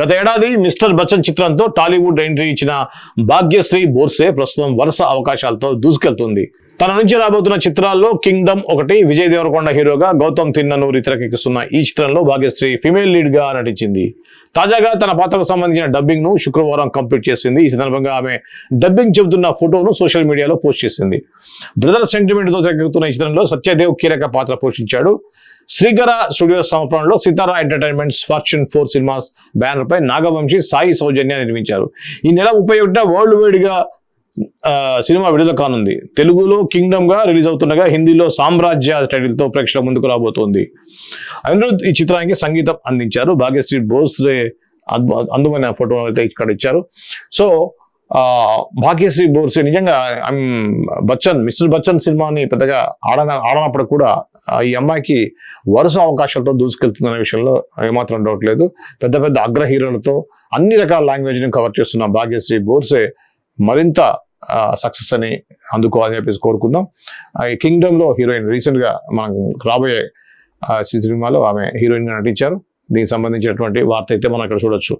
గత ఏడాది మిస్టర్ బచ్చన్ చిత్రంతో టాలీవుడ్ ఎంట్రీ ఇచ్చిన భాగ్యశ్రీ బోర్సే ప్రస్తుతం వరుస అవకాశాలతో దూసుకెళ్తుంది. తన నుంచి రాబోతున్న చిత్రాల్లో కింగ్డమ్ ఒకటి విజయ్ దేవరకొండ హీరోగా గౌతమ్ తిన్ననూరి తెరకెక్కిస్తున్న ఈ చిత్రంలో భాగ్యశ్రీ ఫిమేల్ లీడ్గా నటించింది. తాజాగా తన పాత్రకు సంబంధించిన డబ్బింగ్ను శుక్రవారం కంప్లీట్ చేసింది. ఈ సందర్భంగా ఆమె డబ్బింగ్ చెబుతున్న ఫోటోను సోషల్ మీడియాలో పోస్ట్ చేసింది. బ్రదర్ సెంటిమెంట్తో తెరకెక్కుతున్న ఈ చిత్రంలో సత్యదేవ్ కీలక పాత్ర పోషించాడు. శ్రీకర స్టూడియోస్ సమర్పణలో Sithara entertainments fortune four cinemas banner పై నాగవంశీ సాయి సౌజన్య నిర్మించారు. ఈ నెల ముప్పై ఒకటిన వరల్డ్ వైడ్గా సినిమా విడుదల కానుంది. తెలుగులో కింగ్డమ్గా రిలీజ్ అవుతుండగా హిందీలో సామ్రాజ్య టైటిల్తో ప్రేక్షకుల ముందుకు రాబోతోంది. అనిరుద్ధ్ ఈ చిత్రానికి సంగీతం అందించారు. భాగ్యశ్రీ బోస్లే అద్భు- అందమైన ఫోటో అయితే ఇక్కడ ఇచ్చారు. సో భాగ్యశ్రీ బోర్సే నిజంగా బచ్చన్ మిస్టర్ బచ్చన్ సినిమాని పెద్దగా ఆడన ఆడనప్పుడు కూడా ఈ అమ్మాయికి వరుస అవకాశాలతో దూసుకెళ్తుందనే విషయంలో ఏమాత్రం డౌట్ లేదు. పెద్ద పెద్ద అగ్ర హీరోలతో అన్ని రకాల లాంగ్వేజ్ని కవర్ చేస్తున్న భాగ్యశ్రీ బోర్సే మరింత సక్సెస్ అని అందుకోవాలని చెప్పేసి కోరుకుందాం. ఆ, ఈ కింగ్డమ్లో హీరోయిన్ రీసెంట్గా మనం రాబోయే సినిమాలో ఆమె హీరోయిన్గా నటించారు. దీనికి సంబంధించినటువంటి వార్త అయితే మనం ఇక్కడ చూడొచ్చు.